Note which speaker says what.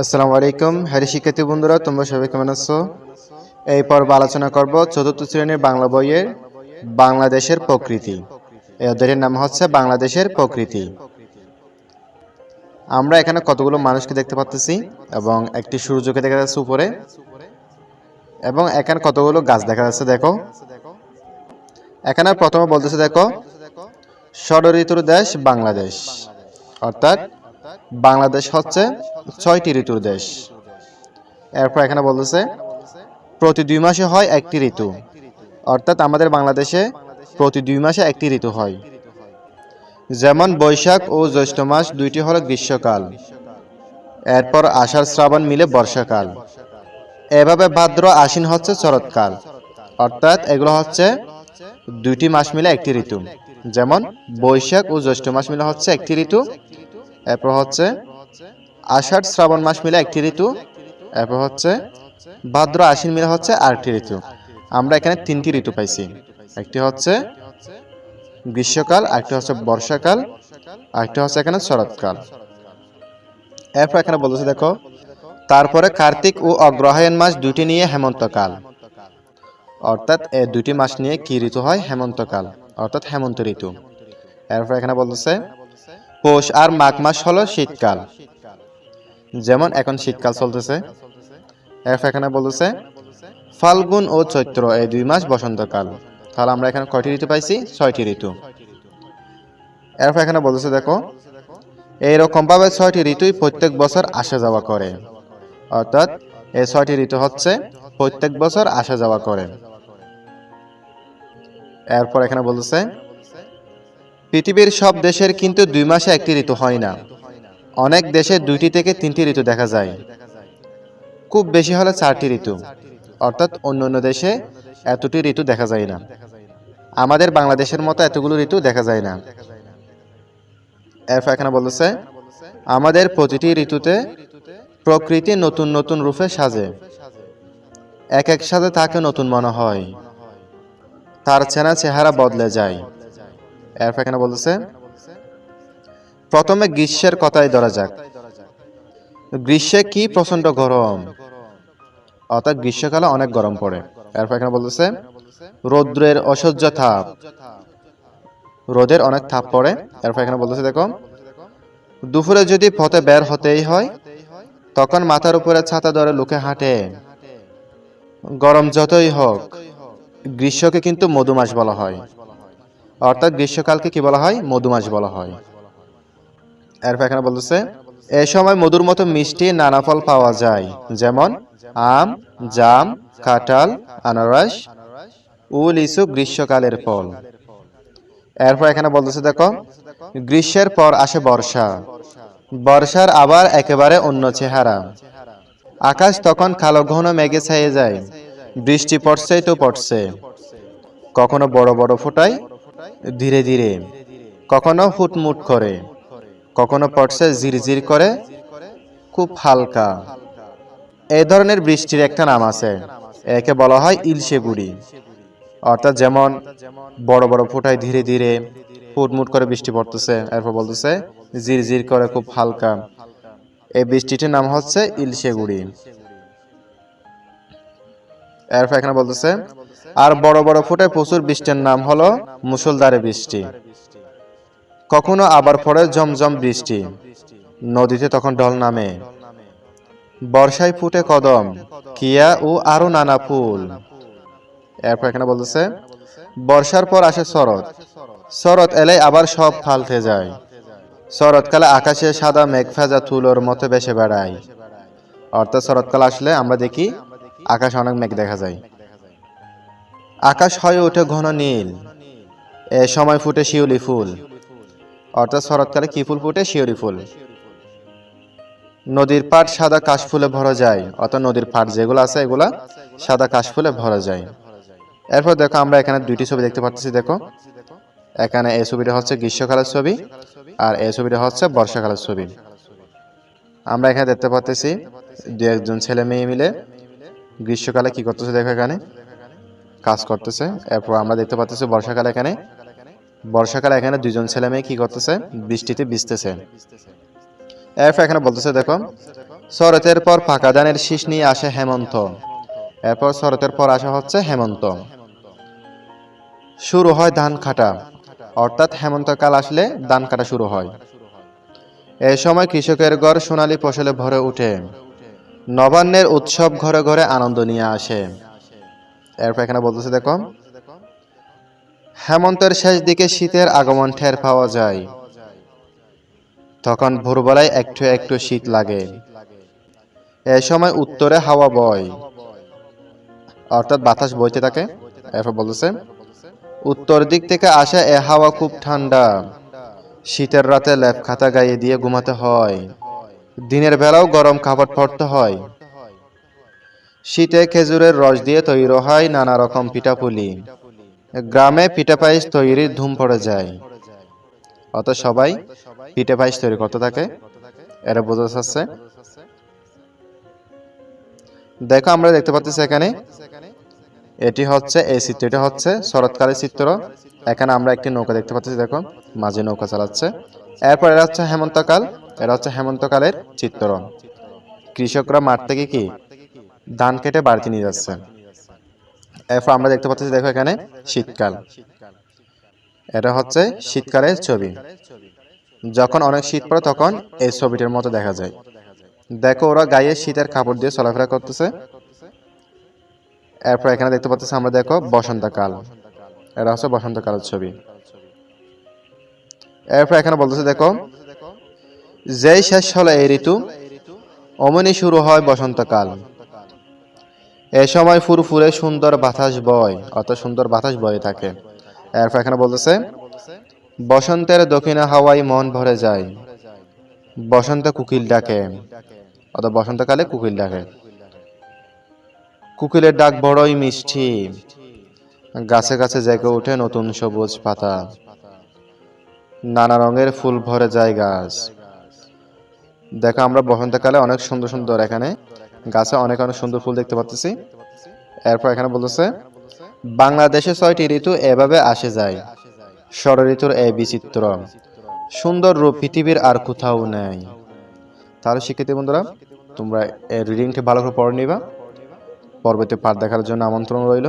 Speaker 1: আসসালামু আলাইকুম, হ্যারি শিক্ষার্থী বন্ধুরা, তোমরা সবাই কেমন আছো? এই পর্ব আলোচনা করব চতুর্থ শ্রেণির বাংলা বইয়ের বাংলাদেশের প্রকৃতি। এই অধ্যায়ের নাম হচ্ছে বাংলাদেশের প্রকৃতি। আমরা এখানে কতগুলো মানুষকে দেখতে পাচ্ছি এবং একটি সূর্যকে দেখা যাচ্ছে উপরে এবং এখানে কতগুলো গাছ দেখা যাচ্ছে, দেখো। এখানে প্রথমে বলতেছে, দেখো, ষড়ঋতুর দেশ বাংলাদেশ, অর্থাৎ বাংলাদেশ হচ্ছে ছয়টি ঋতুর দেশ। এরপর এখানে বলতেছে, প্রতি দুই মাসে হয় একটি ঋতু। অর্থাৎ আমাদের বাংলাদেশে প্রতি দুই মাসে একটি ঋতু হয়। যেমন বৈশাখ ও জ্যৈষ্ঠ মাস দুইটি হলো গ্রীষ্মকাল। এরপর আষাঢ় শ্রাবণ মিলে বর্ষাকাল। এভাবে ভাদ্র আশ্বিন হচ্ছে শরৎকাল। অর্থাৎ এগুলো হচ্ছে দুইটি মাস মিলে একটি ঋতু। যেমন বৈশাখ ও জ্যৈষ্ঠ মাস মিলে হচ্ছে একটি ঋতু এরপর হচ্ছে আষাঢ় শ্রাবণ মাস মিলে একটি ঋতু। এরপর হচ্ছে ভাদ্র আশ্বিন মিলে হচ্ছে আরেকটি ঋতু। আমরা এখানে তিনটি ঋতু পাইছি। একটি হচ্ছে গ্রীষ্মকাল, আরেকটি হচ্ছে বর্ষাকাল, আরেকটি হচ্ছে এখানে শরৎকাল। এরপর এখানে বলতেছে, দেখো, তারপরে কার্তিক ও অগ্রহায়ণ মাস দুটি নিয়ে হেমন্তকাল। অর্থাৎ এই দুটি মাস নিয়ে কি ঋতু হয়? হেমন্তকাল, অর্থাৎ হেমন্ত ঋতু। এরপর এখানে বলতেছে পৌষ আর মাঘ মাস হলো শীতকাল। যেমন এখন শীতকাল চলতেছে এখানে বলতেছে, ফাল্গুন ও চৈত্র এই দুই মাস বসন্তকাল। তাহলে আমরা এখানে কয়টি ঋতু পাইছি? ছয়টি ঋতু। এরপর এখানে বলতেছে, দেখো এইরকম ভাবে ছয়টি ঋতুই প্রত্যেক বছর আসা যাওয়া করে। অর্থাৎ এই ছয়টি ঋতু হচ্ছে প্রত্যেক বছর আসা যাওয়া করে। এরপর এখানে বলতেছে পৃথিবীর সব দেশের কিন্তু দুই মাসে একটি ঋতু হয় না। অনেক দেশে দুইটি থেকে তিনটি ঋতু দেখা যায়। খুব বেশি হলে চারটি ঋতু। অর্থাৎ অন্য অন্য দেশে এতটি ঋতু দেখা যায় না। আমাদের বাংলাদেশের মতো এতগুলো ঋতু দেখা যায় না। এরপর এখানে বলতেছে, আমাদের প্রতিটি ঋতুতে প্রকৃতি নতুন নতুন রূপে সাজে। এক এক সাথে তাকে নতুন মনে হয়। তার চেনা চেহারা বদলে যায়। এরপর এখানে বলতেছে? প্রথমে গ্রীষ্মের কথাই ধরা যাক। গ্রীষ্মে কি প্রচণ্ড গরম? অর্থাৎ গ্রীষ্মকালে অনেক গরম পড়ে। এরপর এখানে বলতেছে? রৌদ্রের অসহ্য তাপ। রোদের অনেক তাপ পড়ে। এরপর এখানে বলতেছে, দেখো। দুপুরে যদি পথে বের হতেই হয়, তখন মাথার উপরে ছাতা ধরে লোকে হাঁটে। গরম যতই হোক, গ্রীষ্মকে কিন্তু মধুমাস বলা হয়। অর্থাৎ গ্রীষ্মকালকে কি বলা হয়? মধুমাস বলা হয়। এরপর এখানে বলতেছে এই সময় মধুর মতো মিষ্টি নানা ফল পাওয়া যায়, যেমন আম, জাম, কাঁঠাল, আনারস উল লিচু গ্রীষ্মকালের ফল। এরপর এখানে বলতেছে, দেখো, গ্রীষ্মের পর আসে বর্ষা। বর্ষার আবার একেবারে অন্য চেহারা। আকাশ তখন কালো, ঘন মেঘে ছাইয়ে যায়। বৃষ্টি পড়ছেই তো পড়ছে। কখনো বড় বড় ফোটায় ধীরে ধীরে, কখনো ফুটমুট করে, কখনো পড়ছে ঝিরঝির করে, খুব হালকা। এই ধরনের বৃষ্টির একটা নাম আছে, একে বলা হয় ইলশে গুড়ি। অর্থাৎ যেমন বড় বড় ফোটায় ধীরে ধীরে ফুটমুট করে বৃষ্টি পড়তেছে, এরপর বলতেছে ঝিরঝির করে, খুব হালকা। এই বৃষ্টিটির নাম হচ্ছে ইলশে গুড়ি। এরপর এখানে বলতেছে, আর বড় বড় ফুটে প্রচুর বৃষ্টির নাম হলো মুসলধারে বৃষ্টি। কখনো আবার পড়ে জমজম বৃষ্টি। নদীতে তখন ঢল নামে। বর্ষায় ফুটে কদম, কিয়া ও আরও নানা ফুল। এরপর এখানে বলতেছে, বর্ষার পর আসে শরৎ। শরৎ এলে আবার সব ফালতে যায়। শরৎকালে আকাশে সাদা মেঘ ফেজা তুলোর মতো বেসে বেড়ায়। অর্থাৎ শরৎকাল আসলে আমরা দেখি আকাশ অনেক মেঘ দেখা যায়। আকাশ হয়ে ওঠে ঘন নীল। এ সময় ফুটে শিউলি ফুল। অর্থাৎ শরৎকালে কি ফুল ফুটে? শিউলি ফুল। নদীর পাট সাদা কাশফুলে ভরা যায়। অর্থাৎ নদীর পাট যেগুলো আছে, এগুলা সাদা কাশফুলে ভরা যায়। এরপর দেখো আমরা এখানে দুইটি ছবি দেখতে পাচ্ছি, দেখো। এখানে এই ছবিটা হচ্ছে গ্রীষ্মকালের ছবি আর এই ছবিটা হচ্ছে বর্ষাকালের ছবি। আমরা এখানে দেখতে পাচ্ছি দু একজন ছেলে মেয়ে মিলে গ্রীষ্মকালে কি করতেছে দেখো এখানে? কাজ করতেছে। এরপর আমরা দেখতে পাচ্ছি বর্ষাকালে এখানে। বর্ষাকালে এখানে দুইজন ছেলে মেয়ে কি করতেছে? বৃষ্টিতে ভিজতেছে। এরপর এখানে বলতেছে, দেখো, শরতের পর পাকা ধানের শীষ নিয়ে আসে হেমন্ত। এরপর শরতের পর আসা হচ্ছে হেমন্ত। শুরু হয় ধান কাটা। অর্থাৎ হেমন্তকাল আসলে ধান কাটা শুরু হয়। এই সময় কৃষকের ঘর সোনালী ফসলে ভরে ওঠে। নবান্নের উৎসব ঘরে ঘরে আনন্দ নিয়ে আসে। এরপর এখানে বলতেছে, দেখো, হেমন্তের শেষ দিকে শীতের আগমন ঠের পাওয়া যায়। তখন ভোরবেলায় একটু একটু শীত লাগে। এ সময় উত্তরে হাওয়া বয়। অর্থাৎ বাতাস বইতে থাকে। এরপর বলতেছে, উত্তর দিক থেকে আসা এ হাওয়া খুব ঠান্ডা। শীতের রাতে ল্যাপ খাতা গায়ে দিয়ে ঘুমাতে হয়। দিনের বেলাও গরম কাপড় পরতে হয়। শীতে খেজুরের রস দিয়ে তৈরি হয় নানা রকম পিঠাপুলি। গ্রামে পিঠা পায়েস তৈরির ধুম পড়ে যায়। অত সবাই পিঠে পায়েস তৈরি করতে থাকে, এটা বোঝা যাচ্ছে। দেখো, আমরা দেখতে পাচ্ছি এখানে, এটি হচ্ছে এই চিত্রটি হচ্ছে শরৎকালের চিত্র। এখানে আমরা একটি নৌকা দেখতে পাচ্ছি, দেখো, মাঝে নৌকা চালাচ্ছে। এরপর এটা হচ্ছে হেমন্তকাল এটা হচ্ছে হেমন্তকালের চিত্র কৃষকরা মাঠ থেকে কি? ধান কেটে বাড়িতে নিয়ে যাচ্ছে। এরপর আমরা দেখতে পাচ্ছি দেখো এখানে শীতকাল। এটা হচ্ছে শীতকালের ছবি। যখন অনেক শীত পড়ে তখন এই ছবিটির মতো দেখা যায়। দেখো ওরা গায়ে শীতের কাপড় দিয়ে চলাফেরা করতেছে। এরপর এখানে দেখতে পাচ্ছি আমরা দেখো বসন্তকাল। এটা হচ্ছে বসন্তকালের ছবি। এরপর এখানে বলতেছে, দেখো, যেই শেষ হলো এই ঋতু, অমনি শুরু হয় বসন্তকাল। এ সময় ফুরফুরে সুন্দর বাতাস বয়, অত সুন্দর বাতাস বয়ে থাকে। এরপর এখানে বলতেছে, বসন্তের দক্ষিণে হাওয়ায় মন ভরে যায়, বসন্ত কুকিল ডাকে, অত বসন্তকালে কুকিল ডাকে। কুকিলের ডাক বড়ই মিষ্টি, গাছে গাছে জেগে ওঠে নতুন সবুজ পাতা। নানা রঙের ফুল ভরে যায় গাছ। দেখো, আমরা বসন্তকালে অনেক সুন্দর সুন্দর এখানে গাছে অনেক অনেক সুন্দর ফুল দেখতে পাচ্ছি। এরপর এখানে বলতেছে, বাংলাদেশে ছয়টি ঋতু এভাবে আসে যায়। ষড় ঋতুর এই বিচিত্র, সুন্দর রূপ পৃথিবীর আর কোথাও নেই। তাহলে শিক্ষার্থী বন্ধুরা, তোমরা এই রিডিংটি ভালো করে পড়ে নিবা। পরবর্তী পাঠ দেখার জন্য আমন্ত্রণ রইল।